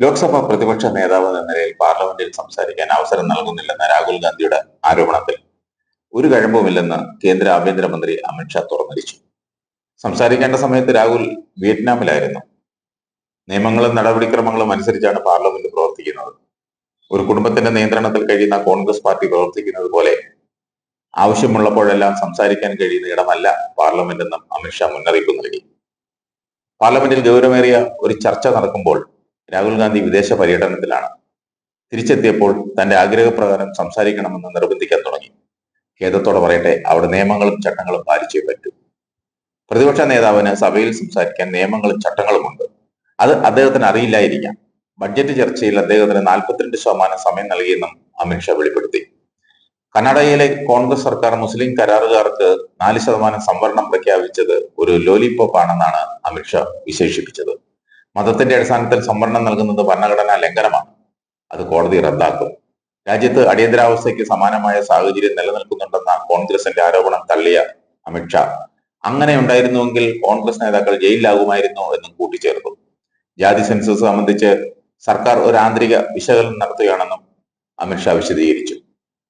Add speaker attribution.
Speaker 1: ലോക്സഭാ പ്രതിപക്ഷ നേതാവ് എന്ന നിലയിൽ പാർലമെന്റിൽ സംസാരിക്കാൻ അവസരം നൽകുന്നില്ലെന്ന രാഹുൽ ഗാന്ധിയുടെ ആരോപണത്തിൽ ഒരു കഴമ്പുമില്ലെന്ന് കേന്ദ്ര ആഭ്യന്തരമന്ത്രി അമിത്ഷാ തുറന്നടിച്ചു. സംസാരിക്കേണ്ട സമയത്ത് രാഹുൽ വിയറ്റ്നാമിലായിരുന്നു. നിയമങ്ങളും നടപടിക്രമങ്ങളും അനുസരിച്ചാണ് പാർലമെന്റ് പ്രവർത്തിക്കുന്നത്. ഒരു കുടുംബത്തിന്റെ നിയന്ത്രണത്തിൽ കഴിയുന്ന കോൺഗ്രസ് പാർട്ടി പ്രവർത്തിക്കുന്നത് പോലെ ആവശ്യമുള്ളപ്പോഴെല്ലാം സംസാരിക്കാൻ കഴിയുന്ന ഇടമല്ല പാർലമെന്റ് എന്നും അമിത്ഷാ മുന്നറിയിപ്പ് നൽകി. പാർലമെന്റിൽ ഗൗരവമേറിയ ഒരു ചർച്ച നടക്കുമ്പോൾ രാഹുൽ ഗാന്ധി വിദേശ പര്യടനത്തിലാണ്. തിരിച്ചെത്തിയപ്പോൾ തന്റെ ആഗ്രഹപ്രകാരം സംസാരിക്കണമെന്ന് നിർബന്ധിക്കാൻ തുടങ്ങി. ഖേദത്തോടെ പറയട്ടെ അവിടെ നിയമങ്ങളും ചട്ടങ്ങളും പാലിച്ചേ പറ്റൂ. പ്രതിപക്ഷ നേതാവിന് സഭയിൽ സംസാരിക്കാൻ നിയമങ്ങളും ചട്ടങ്ങളുമുണ്ട് അത് അദ്ദേഹത്തിന് അറിയില്ലായിരിക്കാം. ബഡ്ജറ്റ് ചർച്ചയിൽ അദ്ദേഹത്തിന് നാൽപ്പത്തിരണ്ട് ശതമാനം സമയം നൽകിയെന്നും അമിത്ഷാ വെളിപ്പെടുത്തി. കർണാടകയിലെ കോൺഗ്രസ് സർക്കാർ മുസ്ലിം കരാറുകാർക്ക് നാല് ശതമാനം സംവരണം പ്രഖ്യാപിച്ചത് ഒരു ലോലിപോപ്പ് ആണെന്നാണ് അമിത്ഷാ വിശേഷിപ്പിച്ചത്. മതത്തിന്റെ അടിസ്ഥാനത്തിൽ സംവരണം നൽകുന്നത് ഭരണഘടനാ ലംഘനമാണ്. അത് കോടതി റദ്ദാക്കും. രാജ്യത്ത് അടിയന്തരാവസ്ഥയ്ക്ക് സമാനമായ സാഹചര്യം നിലനിൽക്കുന്നുണ്ടെന്ന കോൺഗ്രസിന്റെ ആരോപണം തള്ളിയ അമിത്ഷാ അങ്ങനെ ഉണ്ടായിരുന്നുവെങ്കിൽ കോൺഗ്രസ് നേതാക്കൾ ജയിലിലാകുമായിരുന്നു എന്നും കൂട്ടിച്ചേർത്തു. ജാതി സെൻസസ് സംബന്ധിച്ച് സർക്കാർ ഒരു ആന്തരിക വിശകലനം നടത്തുകയാണെന്നും അമിത്ഷാ വിശദീകരിച്ചു.